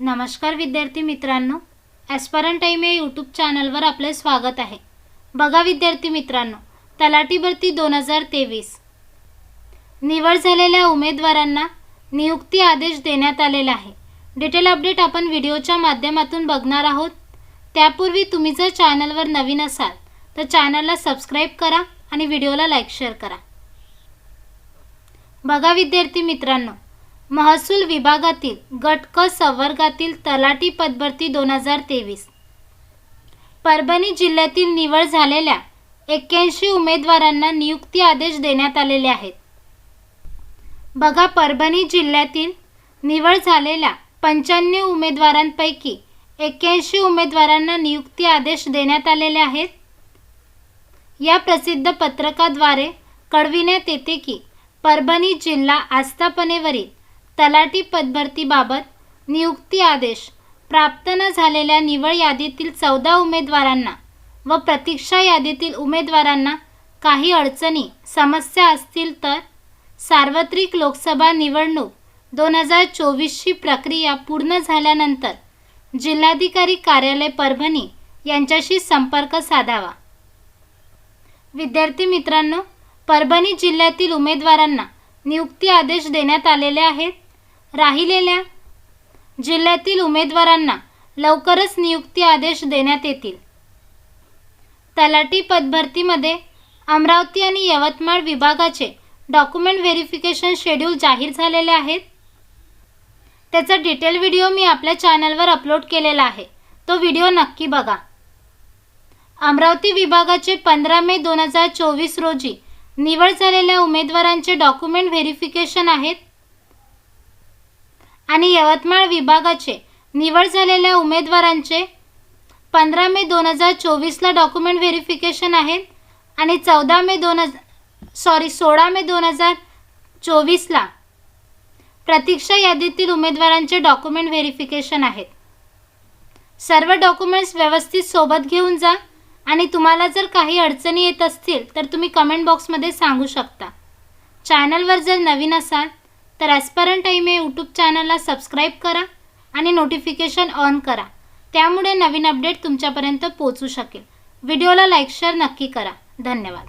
नमस्कार विद्यार्थी मित्रांनो ॲस्परन टाईम या यूट्यूब चॅनलवर आपले स्वागत आहे. बघा विद्यार्थी मित्रांनो तलाठी भरती दोन हजार तेवीस. निवड झालेल्या उमेदवारांना नियुक्ती आदेश देण्यात आलेला आहे. डिटेल अपडेट आपण व्हिडिओच्या माध्यमातून बघणार आहोत. त्यापूर्वी तुम्ही जर चॅनलवर नवीन असाल तर चॅनलला सबस्क्राईब करा आणि व्हिडिओला लाईक शेअर करा. बघा विद्यार्थी मित्रांनो महसूल विभागातील गट क संवर्गातील तलाठी पदभरती दोन हजार तेवीस. परभणी जिल्ह्यातील निवड झालेल्या एक्क्याऐंशी उमेदवारांना नियुक्ती आदेश देण्यात आलेले आहेत. बघा परभणी जिल्ह्यातील निवड झालेल्या पंच्याण्णव उमेदवारांपैकी एक्क्याऐंशी उमेदवारांना नियुक्ती आदेश देण्यात आलेले आहेत. या प्रसिद्ध पत्रकाद्वारे कळविण्यात येते की परभणी जिल्हा आस्थापनेवरील तलाठी पदभरतीबाबत नियुक्ती आदेश प्राप्त न झालेल्या निवड यादीतील चौदा उमेदवारांना व प्रतीक्षा यादीतील उमेदवारांना काही अडचणी समस्या असतील तर सार्वत्रिक लोकसभा निवडणूक दोन हजार चोवीसची प्रक्रिया पूर्ण झाल्यानंतर जिल्हाधिकारी कार्यालय परभणी यांच्याशी संपर्क साधावा. विद्यार्थी मित्रांनो परभणी जिल्ह्यातील उमेदवारांना नियुक्ती आदेश देण्यात आलेले आहेत. राहिलेल्या जिल्ह्यातील उमेदवारांना लवकरच नियुक्ती आदेश देण्यात येतील. तलाठी पदभरतीमध्ये अमरावती आणि यवतमाळ विभागाचे डॉक्युमेंट व्हेरिफिकेशन शेड्यूल जाहीर झालेले आहेत. त्याचा डिटेल व्हिडिओ मी आपल्या चॅनलवर अपलोड केलेला आहे. तो व्हिडिओ नक्की बघा. अमरावती विभागाचे पंधरा मे दोन हजार चोवीस रोजी निवड झालेल्या उमेदवारांचे डॉक्युमेंट व्हेरिफिकेशन आहेत. आणि यवतमाळ विभागाचे निवड झालेल्या उमेदवारांचे पंधरा मे दोन हजार चोवीसला डॉक्युमेंट व्हेरिफिकेशन आहेत आणि चौदा मे दोन हजार सॉरी सोळा मे दोन हजार चोवीसला प्रतीक्षा यादीतील उमेदवारांचे डॉक्युमेंट व्हेरिफिकेशन आहेत सर्व डॉक्युमेंट्स व्यवस्थित सोबत घेऊन जा आणि तुम्हाला जर काही अडचणी येत असतील तर तुम्ही कमेंट बॉक्समध्ये सांगू शकता. चॅनलवर जर नवीन असाल तर ॲस्परंट टाईम यूट्यूब चॅनलला सबस्क्राईब करा आणि नोटिफिकेशन ऑन करा. त्यामुळे नवीन अपडेट तुमच्यापर्यंत पोचू शकेल. व्हिडिओला लाईक शेअर नक्की करा. धन्यवाद.